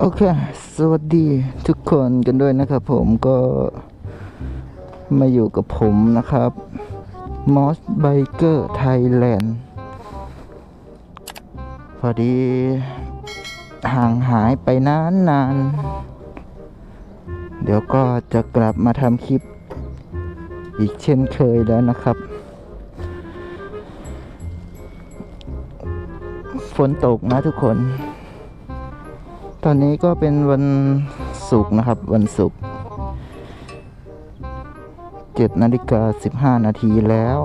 โอเค สวัสดีทุกคนกันด้วยนะครับผมก็มาอยู่กับผมนะครับ Moss Biker Thailand พอดีห่างหายไปนานนาน เดี๋ยวก็จะกลับมาทำคลิป อีกเช่นเคยแล้วนะครับ ฝนตกนะทุกคน ตอนนี้ก็เป็นวันศุกร์นะครับ วันศุกร์เจ็ดนาฬิกาสิบห้านาทีแล้ว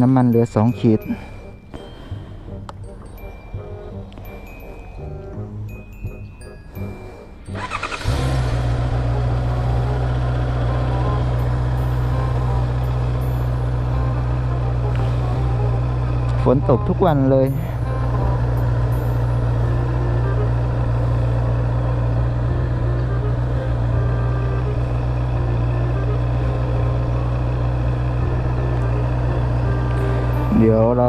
น้ำมันเหลือสองขีด นตกทุกวันเลย เดี๋ยวเรา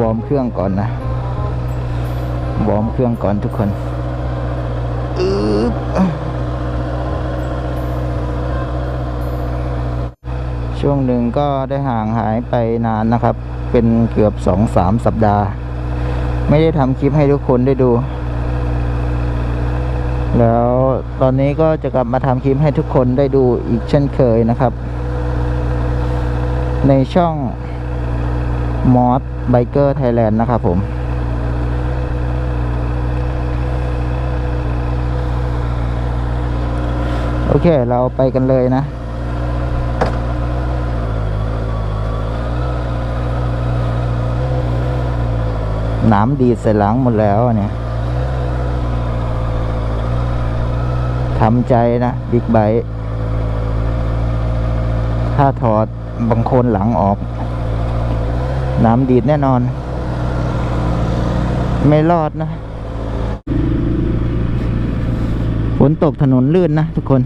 วอร์มเครื่องก่อนนะ วอร์มเครื่องก่อนทุกคนช่วงหนึ่งก็ได้ห่างหายไปนานนะครับ เป็นเกือบสองสามสัปดาห์ ไม่ได้ทำคลิปให้ทุกคนได้ดู แล้วตอนนี้ก็จะกลับมาทำคลิปให้ทุกคนได้ดูอีกเช่นเคยนะครับ ในช่องมอสไบเกอร์ไทยแลนด์นะครับผมโอเค เราไปกันเลยนะ น้ำดีใส่หลังหมดแล้วเนี่ยทำใจนะบิ๊กไบค์ถ้าถอดบางคนหลังออกน้ำดีดแน่นอน ไม่รอดนะฝนตกถนนลื่นนะทุกคน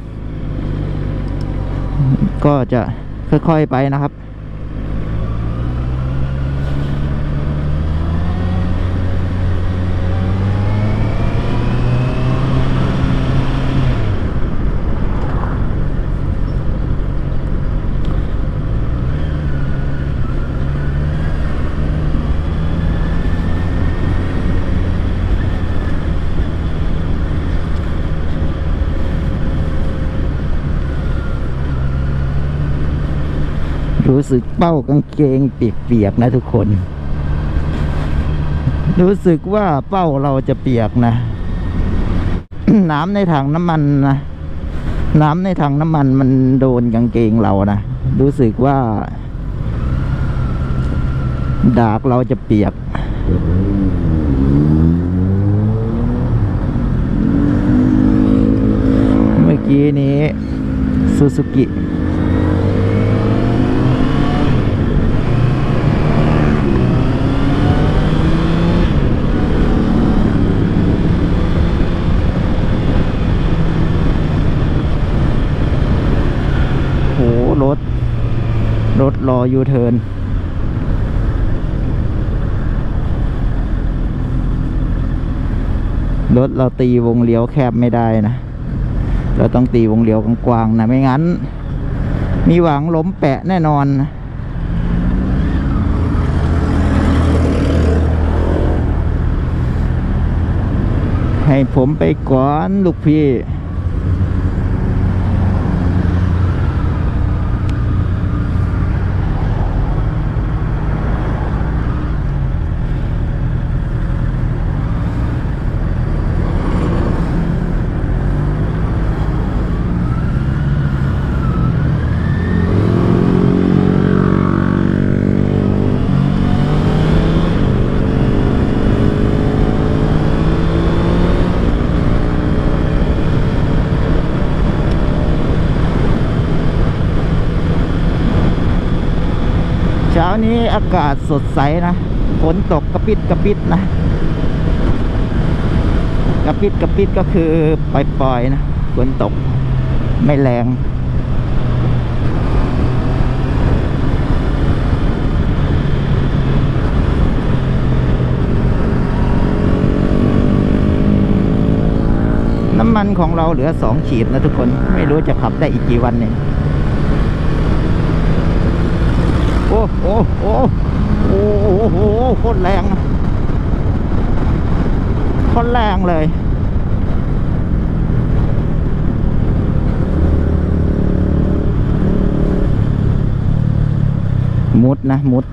ก็จะค่อยๆไปนะครับ รู้ สึกเป้ากางเกงเปียกๆนะทุกคน รู้สึกว่าเป้าเราจะเปียกนะ น้ำในถังน้ำมันนะ น้ำในถังน้ำมันมันโดนกางเกงเรานะ รู้สึกว่า ดากเราจะเปียกเมื่อกี้นี้ซูซูกิ โหรถ รถรอ ยูเทิร์นรถเราตีวงเลี้ยวแคบไม่ได้นะ เราต้องตีวงเลี้ยวกว้างๆนะ ไม่งั้น มีหวังล้มแปะแน่นอนนะให้ผมไปก่อนลูกพี่ากาศสดใสนะฝนตกกระปิดกระปิดนะกระปิดกระปิดก็คือปล่อยๆนะฝนตกไม่แรงน้ำมันของเราเหลือสองขีดนะทุกคนไม่รู้จะขับได้อีกกี่วันเนี่ย โอ้โอ้โอ้โอ้โอ้โหโคตรแรงโคตรแรงเลยมุดนะมุด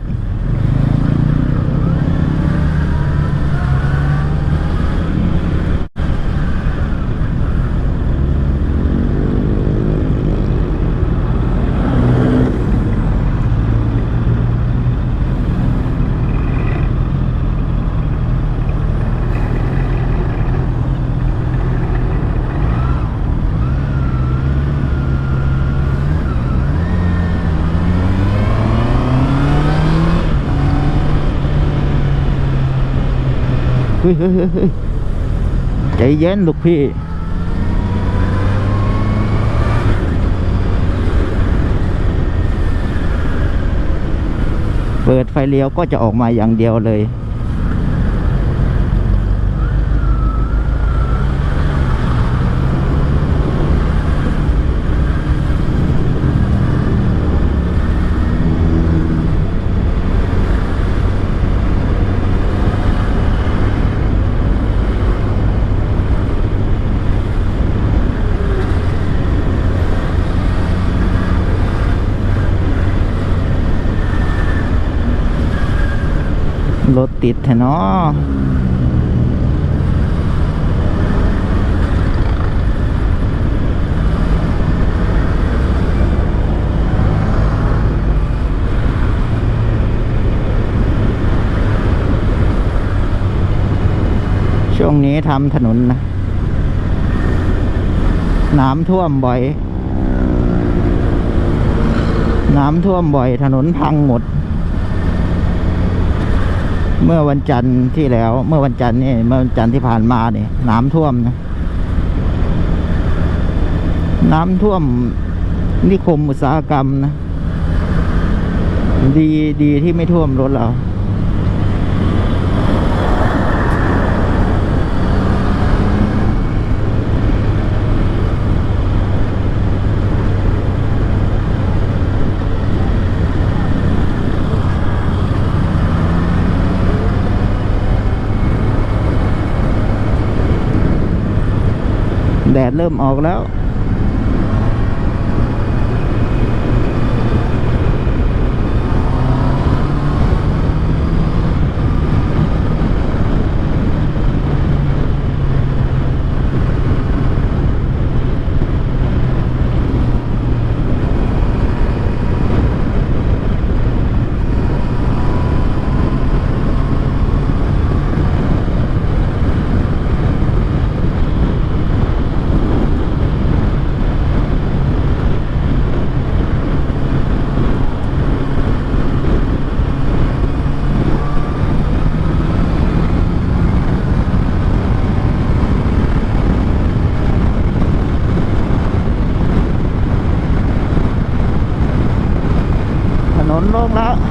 ฮ้ยเฮ้ยเฮ้ยเฮ้ยใจเย็นลูกพี่ เปิดไฟเลี้ยวก็จะออกมาอย่างเดียวเลย ติดแท้เนาะช่วงนี้ทำถนนนะน้ำท่วมบ่อย น้ำท่วมบ่อยถนนพังหมด เมื่อวันจันทร์ที่แล้ว เมื่อวันจันทร์นี่เมื่อวันจันทร์ที่ผ่านมาเนี่ยน้ำท่วมนะน้ำท่วมนิคมอุตสาหกรรมนะ ดีดีที่ไม่ท่วมรถเรา ดดเริ่มออกแล้ว ถ น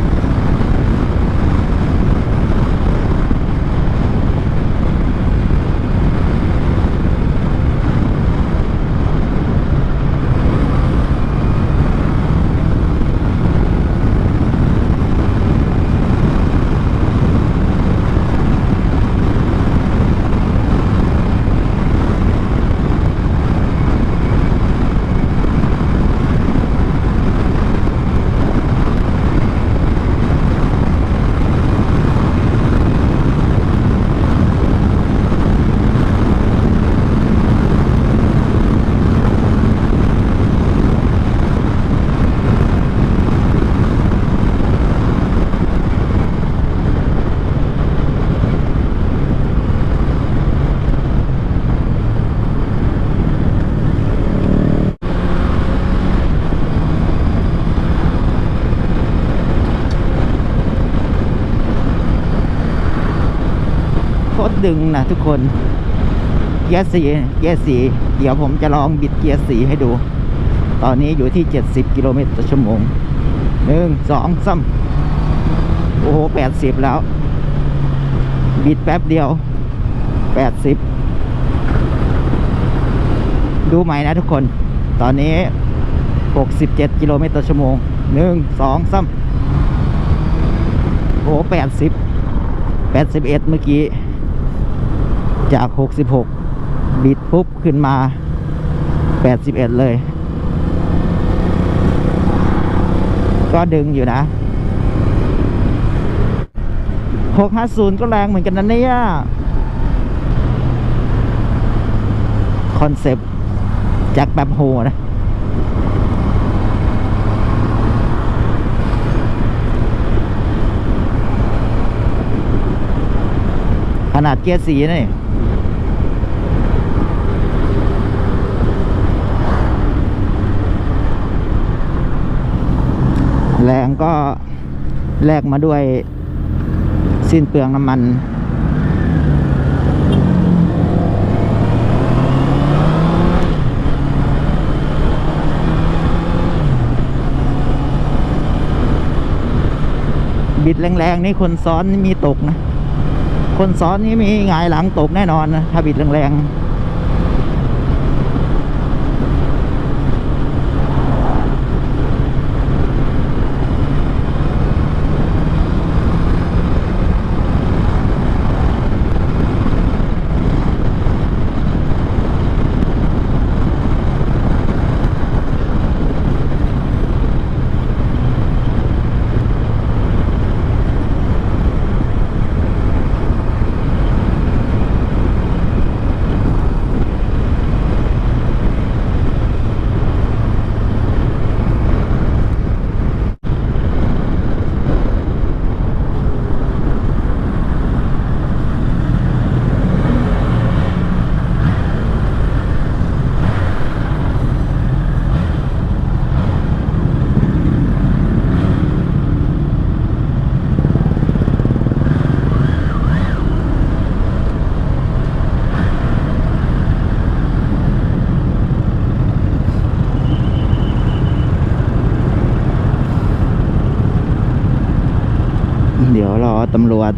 ดึงนะทุกคนเกียร์สีเกียร์สีเดี๋ยวผมจะลองบิดเกียร์สีให้ดู ตอนนี้อยู่ที่ 70 กิโลเมตรต่อชั่วโมงหนึ่งสองสามโอ้โห80แล้ว บิดแป๊บเดียว80ดูใหม่นะทุกคน ตอนนี้ 67 กิโลเมตรต่อชั่วโมงหนึ่งสองสามโอ้แปดสิบแปดสิบเอ็ดเมื่อกี้ จาก 66 บิดปุ๊บ ขึ้นมา 81 เลย ก็ดึงอยู่นะ 650 ก็แรงเหมือนกันนะเนี่ย คอนเซปต์จากแบบโฮนะขนาดเกียร์สีนี่ แรงก็แลกมาด้วยสิ้นเปลืองน้ำมัน บิดแรงๆนี่คนซ้อนมีตกนะ คนซ้อนนี่มีหงายหลังตกแน่นอนนะถ้าบิดแรงๆ ตำรวจ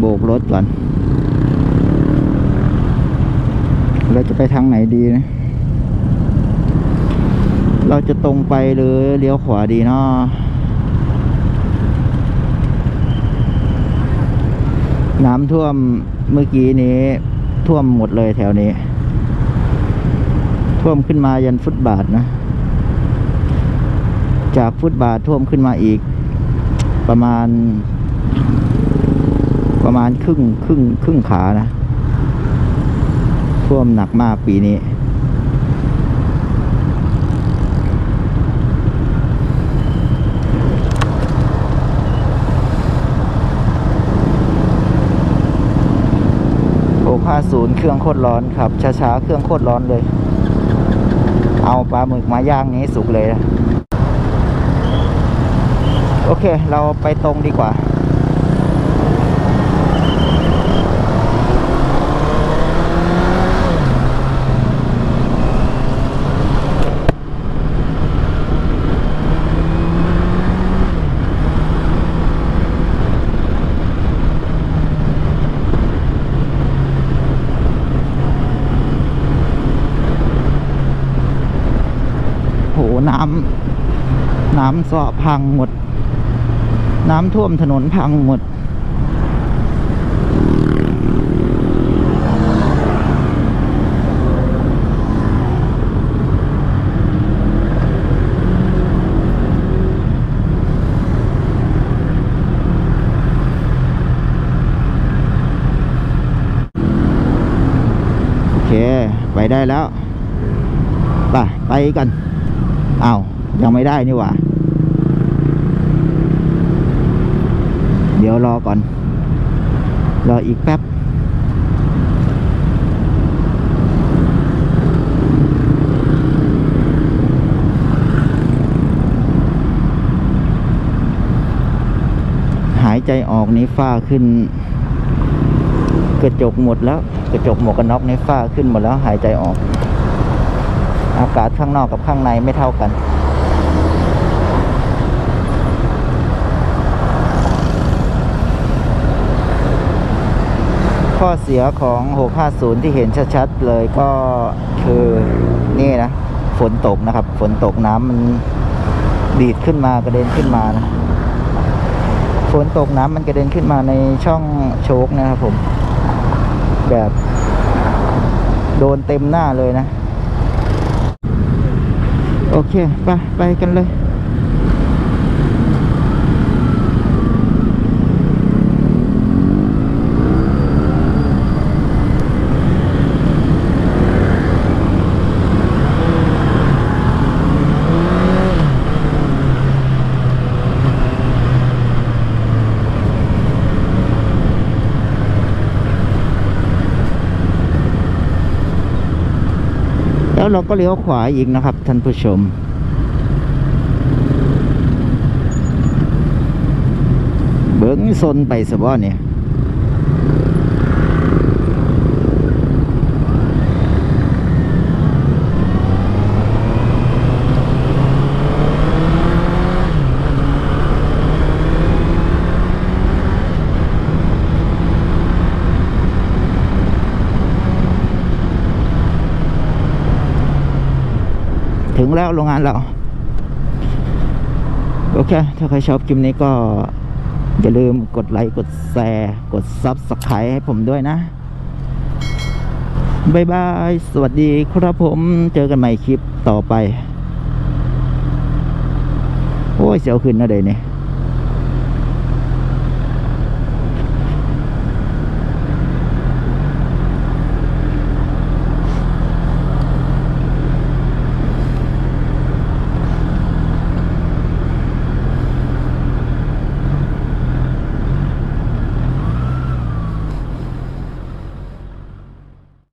โบกรถก่อน เราจะไปทางไหนดีนะ เราจะตรงไปหรือเลี้ยวขวาดีเนาะน้ำท่วมเมื่อกี้นี้ ท่วมหมดเลยแถวนี้ ท่วมขึ้นมายันฟุตบาทนะ จากฟุตบาทท่วมขึ้นมาอีก ประมาณ ประมาณครึ่งครึ่งครึ่งขานะ ท่วมหนักมากปีนี้ โอภาศูนย์เครื่องโคตรร้อนครับ ช้าๆ เครื่องโคตรร้อนเลย เอาปลาหมึกมาย่างนี้สุกเลยนะ โอเค เราไปตรงดีกว่า โห น้ำ น้ำสาะพังหมด น้ำท่วมถนนพังหมด โอเค ไปได้แล้วไปไปกันอ้าว ยังไม่ได้นี่หว่า เดี๋ยวรอก่อน รออีกแป๊บ หายใจออกในฝ้าขึ้น กระจกหมดแล้ว กระจกหมวกกันน็อกในฝ้าขึ้นหมดแล้วหายใจออก อากาศข้างนอกกับข้างในไม่เท่ากัน เสียของ 650 ที่เห็นชัดๆเลยก็คือนี่นะ ฝนตกนะครับ ฝนตกน้ำมันดีดขึ้นมากระเด็นขึ้นมานะฝนตกน้ำมันกระเด็นขึ้นมาในช่องโชคนะครับผม แบบโดนเต็มหน้าเลยนะ โอเค ไป ไปกันเลย เราก็เลี้ยวขวาอีกนะครับ ท่านผู้ชม เบิ้งซนไปสบ่เนี่ย แล้วโรงงานเรา โอเค ถ้าใครชอบคลิปนี้ก็ อย่าลืมกดไลค์ กดแชร์ กดซับสไครต์ให้ผมด้วยนะบายบาย สวัสดีครับผม เจอกันใหม่คลิปต่อไป โอ้ยเสียวขึ้นนะเดี๋ยวนี้